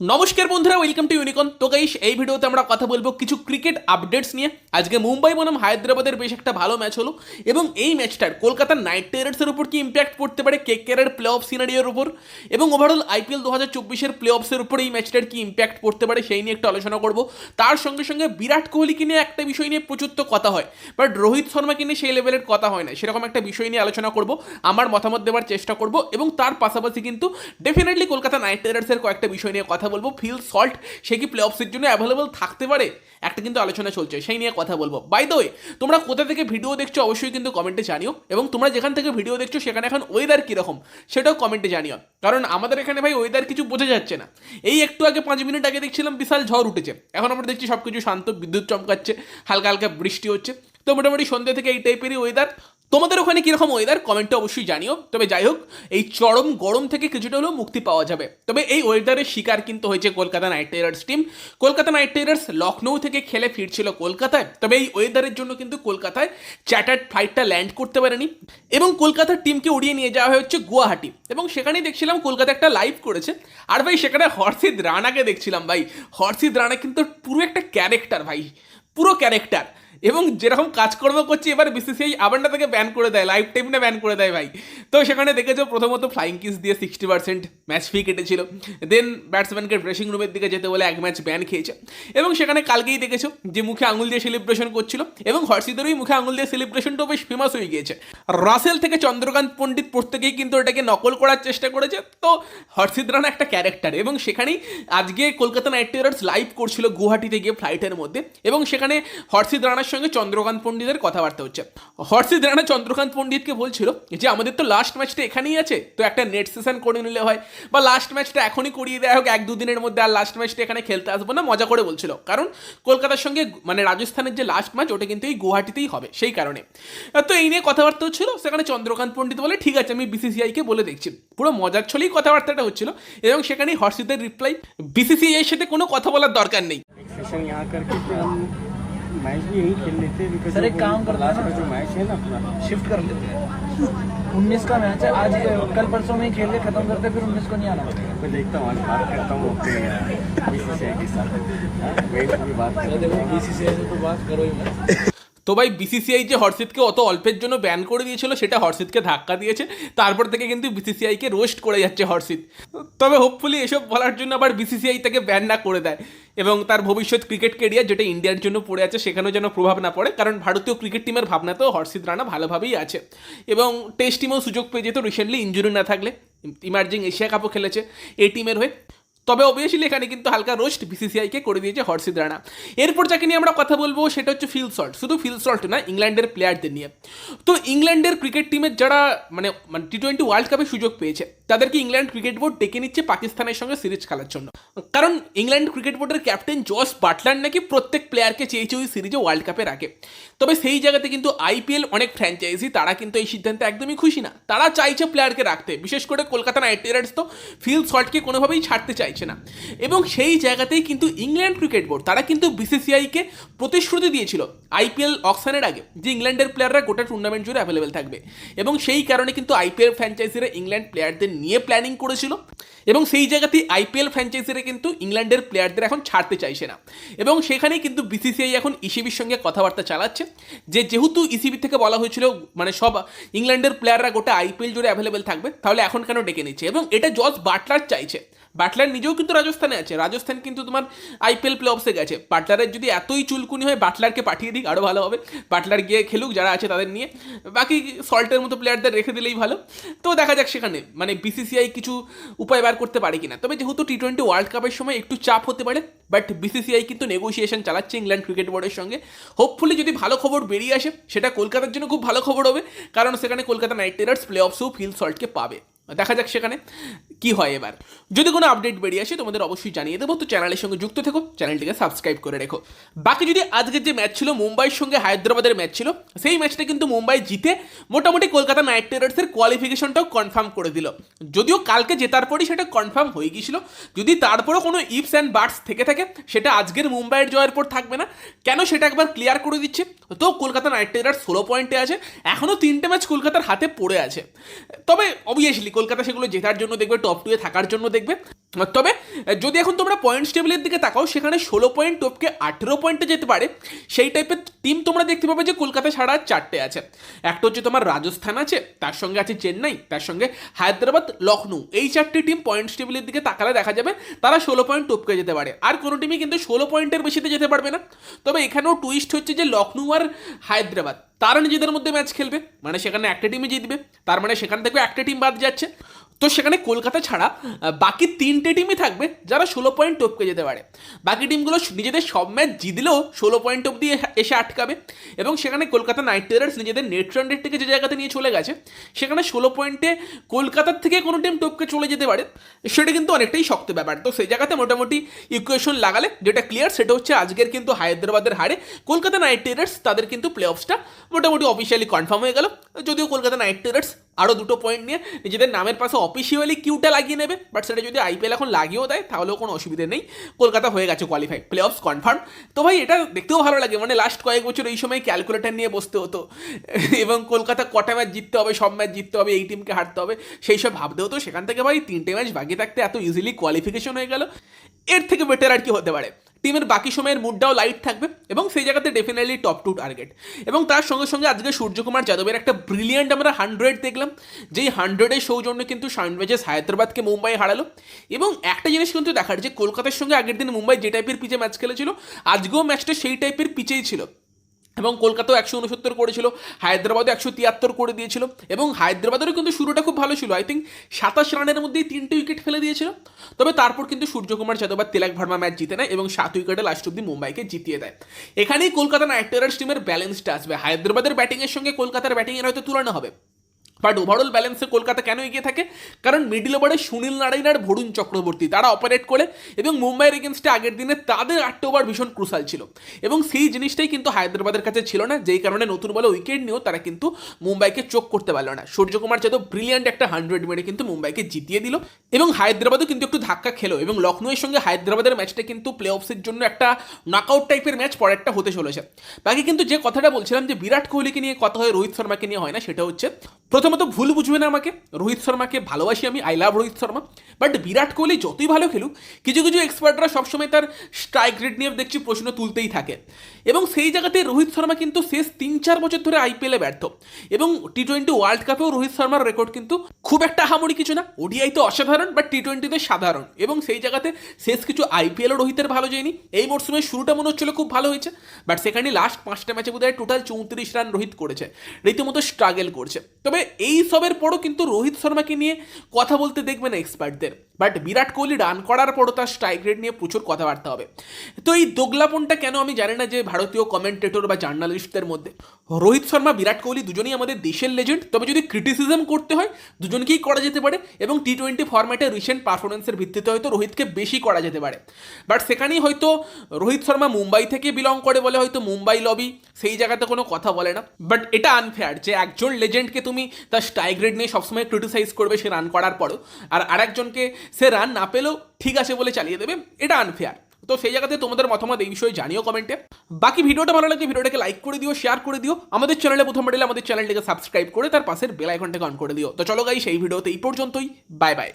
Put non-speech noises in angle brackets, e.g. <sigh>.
নমস্কার বন্ধুরা welcome to ইউনিকন তো গাইস এই ভিডিওতে আমরা কথা বলব কিছু ক্রিকেট আপডেটস নিয়ে। আজকে মুম্বাই বনাম হায়দ্রাবাদের বেশ একটা ভালো ম্যাচ হলো এবং এই ম্যাচটার কলকাতার নাইট রাইডার্সের উপর কি ইম্প্যাক্ট পড়তে পারে কে কেয়ারের প্লে অফ সিনারিওর উপর এবং ওভারঅল আইপিএল দু হাজার চব্বিশের প্লে অফসের উপর এই ম্যাচটার কি ইম্প্যাক্ট পড়তে পারে সেই নিয়ে একটু আলোচনা করব। তার সঙ্গে সঙ্গে বিরাট কোহলিকে নিয়ে একটা বিষয় নিয়ে প্রচুর তো কথা হয় বাট রোহিত শর্মাকে নিয়ে সেই লেভেলের কথা হয় না। সেরকম একটা বিষয় নিয়ে আলোচনা করব, আমার মতামত দেওয়ার চেষ্টা করব এবং তার পাশাপাশি কিন্তু ডেফিনেটলি কলকাতা নাইট রাইডার্সের কয়েকটা বিষয় নিয়ে কথা বলব। ফিল সল্ট সে কি প্লে অফসের জন্য অ্যাভেলেবল থাকতে পারে? একটা কিন্তু আলোচনা চলছে, সেই নিয়ে কথা বলব। বাই দ্য ওয়ে তোমরা কোথা থেকে ভিডিও দেখছ অবশ্যই কিন্তু কমেন্টে জানিও, এবং তোমরা যেখান থেকে ভিডিও দেখছ সেখানে এখন ওয়েদার কীরকম, সেটাও কমেন্টে জানিও। কারণ আমাদের এখানে ভাই ওয়েদার কিছু বোঝা যাচ্ছে না। এই একটু আগে পাঁচ মিনিট আগে দেখছিলাম বিশাল ঝড় উঠেছে। এখন আমরা দেখছি সব কিছু শান্ত, বিদ্যুৎ চমকাচ্ছে, হালকা হালকা বৃষ্টি হচ্ছে। তো মোটামুটি সন্ধ্যে থেকে এই টাইপেরই ওয়েদার তোমাদের ওখানে কীরকম ওয়েদার কমেন্টে অবশ্যই জানিও। তবে যাই হোক এই চরম গরম থেকে কিছুটা হলেও মুক্তি পাওয়া যাবে। তবে এই ওয়েদারের শিকার কিন্তু হয়েছে Kolkata Knight Riders team Kolkata Knight Riders Lucknow থেকে খেলে ফিরছিল কলকাতায়। তবে এই ওয়েদারের জন্য কিন্তু কলকাতায় চ্যাটার্ড ফ্লাইটটা ল্যান্ড করতে পারেনি এবং কলকাতার টিমকে উড়িয়ে নিয়ে যাওয়া হচ্ছে গুয়াহাটি। এবং সেখানেই দেখছিলাম কলকাতা একটা লাইভ করেছে। আর ভাই, সেখানে হর্ষিত রানাকে দেখছিলাম ভাই। হর্ষিত রানা কিন্তু পুরো একটা ক্যারেক্টার ভাই। পুরো ক্যারেক্টার এবং যেরকম কাজকর্ম করছে, এবার বিসিসিআই আবার না তাকে ব্যান করে দেয় লাইফ টাইম না ব্যান করে দেয় ভাই। তো সেখানে দেখেছ প্রথমত ফ্লাইং কিস দিয়ে সিক্সটি পার্সেন্ট ম্যাচ ফি কেটেছিল। দেন ব্যাটসম্যানকে ড্রেসিং রুমের দিকে যেতে বলে এক ম্যাচ ব্যান খেয়েছে। এবং সেখানে কালকেই দেখেছ যে মুখে আঙুল দিয়ে সেলিব্রেশন করছিল, এবং হর্ষিদেরই মুখে আঙুল দিয়ে সেলিব্রেশনটাও বেশ ফেমাস হয়ে গিয়েছে। রাসেল থেকে চন্দ্রকান্ত পণ্ডিত প্রত্যেকেই কিন্তু এটাকে নকল করার চেষ্টা করেছে। তো হর্ষিদ রানা একটা ক্যারেক্টার এবং সেখানেই আজকে কলকাতা নাইট রাইডার্স লাইভ করছিল গুয়াহাটিতে গিয়ে ফ্লাইটের মধ্যে। এবং সেখানে হর্ষিদ রানার সঙ্গে চন্দ্রকান্ত পণ্ডিতের কথাবার্তা হচ্ছে। হর্ষিদ রানা চন্দ্রকান্ত পণ্ডিতকে বলছিল যে, আমাদের তো লাস্ট ম্যাচটা এখানেই আছে, তো একটা নেট সেশন করে নিলে হয়। বা লাস্ট ম্যাচটা এখনই করিয়ে দেওয়া হোক, এক দুদিনের মধ্যে আর লাস্ট ম্যাচটা এখানে খেলতে আসব না। মজা করে বলছিল। কারণ কলকাতার সঙ্গে মানে রাজস্থানের যে লাস্ট ম্যাচ ওটা কিন্তু এই গুয়াহাটিতেই হবে, সেই কারণে। তো এই নিয়ে কথাবার্তা হচ্ছিল, সেখানে চন্দ্রকান্ত পণ্ডিত বলে, ঠিক আছে, আমি বিসিসিআইকে বলে দেখছি। পুরো মজার ছলেই কথাবার্তাটা হচ্ছিল এবং সেখানেই হর্ষিতের রিপ্লাই বিসিসিআই এর সাথে কোনো কথা বলার দরকার নেই। मैच भी यहीं खेल लेते हैं बिकॉज सर, एक काम करते हैं लास्ट ना। का जो मैच है ना अपना शिफ्ट कर लेते हैं उन्नीस का मैच है आज कल परसों में ही खेल के खत्म करते हैं, फिर उन्नीस को नहीं आना पड़ेगा मैं देखता हूँ आज बात करता हूँ अपने बीसीसीआई के साथ हाँ, वही भी बात करते हैं बीसीसीआई से तो बात करो ही मत তো ভাই বিসিসিআই যে হর্ষিতকে অত অল্পের জন্য ব্যান করে দিয়েছিল সেটা হর্ষিতকে ধাক্কা দিয়েছে তারপর থেকে কিন্তু বিসিসিআইকে রোস্ট করে যাচ্ছে হর্ষিত তবে হোপফুলি এসব বলার জন্য আবার বিসিসিআই তাকে ব্যান না করে দেয় এবং তার ভবিষ্যৎ ক্রিকেট কেরিয়ার যেটা ইন্ডিয়ার জন্য পড়ে আছে, সেখানেও যেন প্রভাব না পড়ে। কারণ ভারতীয় ক্রিকেট টিমের ভাবনাতেও হর্ষিত রানা ভালোভাবেই আছে। এবং টেস্ট টিমেও সুযোগ পেয়ে যেত রিসেন্টলি ইঞ্জুরি না থাকলে। ইমার্জিং এশিয়া কাপও খেলেছে। এই টিমের হয়ে তবে অবভিয়াসলি এখানে কিন্তু হালকা রোস্ট বিসিসিআইকে করে দিয়েছে হর্ষিদ রানা। এরপর যাকে নিয়ে আমরা কথা বলব, সেটা হচ্ছে ফিল সল্ট। শুধু ফিল সল্ট না, ইংল্যান্ডের প্লেয়ারদের নিয়ে। তো ইংল্যান্ডের ক্রিকেট টিমের যারা মানে মানে টি টোয়েন্টি ওয়ার্ল্ড কাপে সুযোগ পেয়েছে, তাদেরকে ইংল্যান্ড ক্রিকেট বোর্ড ডেকে নিচ্ছে পাকিস্তানের সঙ্গে সিরিজ খেলার জন্য। কারণ ইংল্যান্ড ক্রিকেট বোর্ডের ক্যাপ্টেন জস বাটলার নাকি প্রত্যেক প্লেয়ারকে চেয়েছে ওই সিরিজে ওয়ার্ল্ড কাপে রাখে তবে সেই জায়গাতে কিন্তু আইপিএল অনেক ফ্র্যাঞ্চাইজি তারা কিন্তু এই সিদ্ধান্তে একদমই খুশি না। তারা চাইছে প্লেয়ারকে রাখতে। বিশেষ করে কলকাতা নাইট রাইডার্স তো ফিল শটকে কোনোভাবেই ছাড়তে চাইছে না। এবং সেই জায়গাতেই কিন্তু ইংল্যান্ড ক্রিকেট বোর্ড, তারা কিন্তু বিসিসিআইকে প্রতিশ্রুতি দিয়েছিল আইপিএল অকশনের আগে যে ইংল্যান্ডের প্লেয়াররা গোটা টুর্নামেন্ট জুড়ে অ্যাভেলেবেল থাকবে। এবং সেই কারণে কিন্তু আইপিএল ফ্র্যাঞ্চাইজিরা ইংল্যান্ড প্লেয়ারদের নিয়ে প্ল্যানিং করেছিল। এবং সেই জায়গাতেই আইপিএল ফ্র্যাঞ্চাইজিরা কিন্তু ইংল্যান্ডের প্লেয়ারদের এখন ছাড়তে চাইছে না। এবং সেখানেই কিন্তু বিসিসিআই এখন ইসিবির সঙ্গে কথাবার্তা চালাচ্ছে যে, যেহেতু ইসিবি থেকে বলা হয়েছিল মানে সব ইংল্যান্ডের প্লেয়াররা গোটা আইপিএল জুড়ে অ্যাভেলেবেল থাকবে, তাহলে এখন কেন ডেকে নিচ্ছে? এবং এটা জজ বাটলার চাইছে। বাটলার নিজেও কিন্তু রাজস্থানে আছে। রাজস্থান কিন্তু তোমার আইপিএল প্লে অফসে গেছে। বাটলারের যদি এতই চুলকুনি হয় বাটলারকে পাঠিয়ে দিক আরও ভালো হবে। বাটলার গিয়ে খেলুক, যারা আছে তাদের নিয়ে। বাকি সল্টের মতো প্লেয়ারদের রেখে দিলেই ভালো। তো দেখা যাক সেখানে। মানে বিসিসিআই কিছু উপায় বার করতে পারে কিনা। তবে যেহেতু টি টোয়েন্টি ওয়ার্ল্ড কাপের সময় একটু চাপ হতে পারে বাট বিসিসিআই কিন্তু নেগোসিয়েশন চালাচ্ছে ইংল্যান্ড ক্রিকেট বোর্ডের সঙ্গে। হোপফুলি যদি ভালো খবর বেরিয়ে আসে, সেটা কলকাতার জন্য খুব ভালো খবর হবে, কারণ সেখানে কলকাতা নাইট রাইডার্স প্লে অফসেও ফিল সল্টকে পাবে। দেখা যাক সেখানে কি হয় এবার। যদি কোনো আপডেট বেরিয়ে আসে, তোমাদের অবশ্যই জানিয়ে দেবো। তো চ্যানেলের সঙ্গে যুক্ত থেকো চ্যানেলটিকে সাবস্ক্রাইব করে রেখো। বাকি যদি আজকের যে ম্যাচ ছিল, মুম্বাইয়ের সঙ্গে হায়দ্রাবাদের ম্যাচ ছিল, সেই ম্যাচটা কিন্তু মুম্বাই জিতে মোটামুটি কলকাতা নাইট রাইডার্সের কোয়ালিফিকেশনটাও কনফার্ম করে দিল। যদিও কালকে জেতার পরই সেটা কনফার্ম হয়ে গিয়েছিল। যদি তারপরেও কোনো ইপস অ্যান্ড বার্ডস থেকে থাকে, সেটা আজকের মুম্বাইয়ের জয়ের পর থাকবে না। কেন সেটা একবার ক্লিয়ার করে দিচ্ছে? তো কলকাতা নাইট রাইডার্স ষোলো পয়েন্টে আছে এখনও তিনটে ম্যাচ কলকাতার হাতে পড়ে আছে। তবে অবভিয়াসলি কলকাতা সেগুলো জেতার জন্য দেখবে টপ টুয়ে থাকার জন্য দেখবে। তবে, যদি এখন তোমরা পয়েন্টস টেবিলের দিকে তাকাও, সেখানে ষোলো পয়েন্ট টপকে আঠেরো পয়েন্টে যেতে পারে। সেই টাইপের টিম তোমরা দেখতে পাবে যে কলকাতা ছাড়া চারটে আছে। একটা হচ্ছে তোমার রাজস্থান আছে, তার সঙ্গে আছে চেন্নাই, তার সঙ্গে হায়দ্রাবাদ লখনৌ এই চারটি টিম পয়েন্টস টেবিলের দিকে তাকালে দেখা যাবে, তারা ষোলো পয়েন্ট টপকে যেতে পারে। আর কোনো টিমই কিন্তু ষোলো পয়েন্টের বেশিতে যেতে পারবে না। তবে এখানেও টুইস্ট হচ্ছে যে লখনৌ আর হায়দ্রাবাদ। তারা নিজেদের মধ্যে ম্যাচ খেলবে। মানে সেখানে একটা টিমই জিতবে। তার মানে সেখান থেকেও একটা টিম বাদ যাচ্ছে। তো সেখানে কলকাতা ছাড়া বাকি তিনটে টিমই থাকবে যারা ষোলো পয়েন্ট টপকে যেতে পারে। বাকি টিমগুলো নিজেদের সব ম্যাচ জিতলেও ষোলো পয়েন্ট অব্দি এসে আটকাবে এবং সেখানে কলকাতা নাইট রাইডার্স নিজেদের নেট রান রেট থেকে যে জায়গাতে নিয়ে চলে গেছে, সেখানে ষোলো পয়েন্টে কলকাতার থেকে কোনো টিম টপকে চলে যেতে পারে। সেটা কিন্তু অনেকটাই শক্ত ব্যাপার। তো সেই জায়গাতে মোটামুটি ইকুয়েশন লাগালে যেটা ক্লিয়ার সেটা হচ্ছে আজকের কিন্তু হায়দ্রাবাদের হারে কলকাতা নাইট রাইডার্স তাদের কিন্তু প্লে অফসটা মোটামুটি অফিসিয়ালি কনফার্ম হয়ে গেল। যদিও কলকাতা নাইট রাইডার্স আরও দুটো পয়েন্ট নিয়ে। নিজেদের নামের পাশে অফিসিয়ালি কিউটা লাগিয়ে নেবে বাট সেটা যদি আইপিএল এখন লাগিয়েও দেয়, তাহলেও কোনো অসুবিধে নেই। কলকাতা হয়ে গেছে কোয়ালিফাই প্লে অফস কনফার্ম তো ভাই, এটা দেখতেও ভালো লাগে মানে লাস্ট কয়েক বছর এই সময় ক্যালকুলেটার নিয়ে বসতে হতো। <laughs> এবং কলকাতা কটা ম্যাচ জিততে হবে, সব ম্যাচ জিততে হবে, এই টিমকে হারতে হবে, সেই সব ভাবতে হতো। সেখান থেকে ভাই, তিনটে ম্যাচ বাকি থাকতে এত ইজিলি কোয়ালিফিকেশন হয়ে গেল। এর থেকে বেটার আর কি হতে পারে? টিমের বাকি সময়ের মুডটাও লাইট থাকবে এবং সেই জায়গাতে ডেফিনেটলি টপ টু টার্গেট এবং তার সঙ্গে সঙ্গে আজকে সূর্যকুমার যাদবের একটা ব্রিলিয়ান্ট আমরা হান্ড্রেড দেখলাম, যেই হান্ড্রেডের সৌজন্য কিন্তু সানরাইজার্স হায়দ্রাবাদকে মুম্বাই হারালো। এবং একটা জিনিস কিন্তু দেখার, যে কলকাতার সঙ্গে আগের দিন মুম্বাই যে টাইপের পিচে ম্যাচ খেলেছিল, আজকেও ম্যাচটা সেই টাইপের পিচেই ছিল। এবং কলকাতাও একশো উনসত্তর করেছিল, হায়দ্রাবাদও একশো তিয়াত্তর করে দিয়েছিল এবং হায়দ্রাবাদেরও কিন্তু শুরুটা খুব ভালো ছিল। আই থিঙ্ক সাতাশ রানের মধ্যেই তিনটে উইকেট ফেলে দিয়েছিল। তবে তারপর কিন্তু সূর্যকুমার যাদব আর তিলাক ভার্মা ম্যাচ জিতে নেয় এবং সাত উইকেটে লাস্ট অব্দি মুম্বাইকে জিতিয়ে দেয়। এখানেই কলকাতা নাইট রাইডার্স টিমের ব্যালেন্সটা আসবে। হায়দ্রাবাদের ব্যাটিংয়ের সঙ্গে কলকাতার ব্যাটিংয়ের হয়তো তুলনা হবে। বাট ওভারঅল ব্যালেন্সে কলকাতা কেন এগিয়ে থাকে? কারণ মিডিল ওভারে সুনীল নারায়ণ আর ভরুণ চক্রবর্তী, তারা অপারেট করে এবং মুম্বাইয়ের এগেনস্টে আগের দিনে তাদের আটটা ওভার ভীষণ ক্রুশাল ছিল। এবং সেই জিনিসটাই কিন্তু হায়দ্রাবাদের কাছে ছিল না, যেই কারণে নতুন বলে উইকেট নিয়েও তারা কিন্তু মুম্বাইকে চোখ করতে পারল না। সূর্যকুমার যাদব ব্রিলিয়ান্ট একটা হান্ড্রেড মেরে কিন্তু মুম্বাইকে জিতিয়ে দিল এবং হায়দ্রাবাদও কিন্তু একটু ধাক্কা খেলো এবং লখনৌয়ের সঙ্গে হায়দ্রাবাদের ম্যাচটা কিন্তু প্লে অফসের জন্য একটা নকআউট টাইপের ম্যাচ পরেরটা হতে চলেছে। বাকি কিন্তু যে কথাটা বলছিলাম যে বিরাট কোহলিকে নিয়ে কথা হয়, রোহিত শর্মাকে নিয়ে হয় না, সেটা হচ্ছে প্রথমত ভুল বুঝবে না আমাকে। রোহিত শর্মাকে ভালোবাসি আমি I love Rohit Sharma. But Virat Kohli যতই ভালো খেলুক, কিছু কিছু এক্সপার্টরা সবসময় তার স্ট্রাইক রেট নিয়ে দেখছি প্রশ্ন তুলতেই থাকে। এবং সেই জায়গাতে রোহিত শর্মা কিন্তু শেষ তিন চার বছর ধরে আইপিএলে ব্যর্থ। এবং টি টোয়েন্টি ওয়ার্ল্ড কাপেও রোহিত শর্মার রেকর্ড কিন্তু খুব একটা হামড়ি কিছু না। ওডিআই তো অসাধারণ বাট টি টোয়েন্টিতে সাধারণ। এবং সেই জায়গাতে শেষ কিছু আইপিএলও রোহিতের ভালো যায়নি। এই মরশুমের শুরুটা মনে হচ্ছিল খুব ভালো হয়েছে। বাট সেখানে লাস্ট পাঁচটা ম্যাচে বোধহয় টোটাল চৌত্রিশ রান রোহিত করেছে। রীতিমতো স্ট্রাগল করছে। তবে এই সবের পরও কিন্তু রোহিত শর্মাকে নিয়ে কথা বলতে দেখবেন এক্সপার্টদের বাট বিরাট কোহলি রান করার পরও তার স্ট্রাইক রেট নিয়ে প্রচুর কথাবার্তা হবে। তো এই দোগলাপনটা কেন আমি জানি না যে ভারতীয় কমেন্টেটর বা জার্নালিস্টদের মধ্যে। রোহিত শর্মা, বিরাট কোহলি দুজনেই আমাদের দেশের লেজেন্ড তবে যদি ক্রিটিসিজম করতে হয়, দুজনকেই করা যেতে পারে এবং টি টোয়েন্টি ফরম্যাটে রিসেন্ট পারফরমেন্সের ভিত্তিতে হয়তো রোহিতকে বেশি করা যেতে পারে। বাট সেখানেই হয়তো রোহিত শর্মা মুম্বাই থেকে বিলং করে বলে হয়তো মুম্বাই লবি সেই জায়গাতে কোনো কথা বলে না। বাট এটা আনফেয়ার যে একজন লেজেন্ডকে তুমি তার স্ট্রাইক রেট নিয়ে সবসময় ক্রিটিসাইজ করবে সে রান করার পরও। আর আরেকজনকে সে রান না পেলেও ঠিক আছে বলে চালিয়ে দেবে, এটা আনফেয়ার তো সেই জায়গাতে তোমাদের মতামত এই বিষয়ে জানিও কমেন্টে বাকি ভিডিওটা ভালো লাগলে ভিডিওটাকে লাইক করে দিও শেয়ার করে দিও। আমাদের চ্যানেলে প্রথম এলে আমাদের চ্যানেলটিকে সাবস্ক্রাইব করে তার পাশের বেল আইকনটাকে অন করে দিও। তো চলো গাই সেই ভিডিওতে এই পর্যন্তই। Bye bye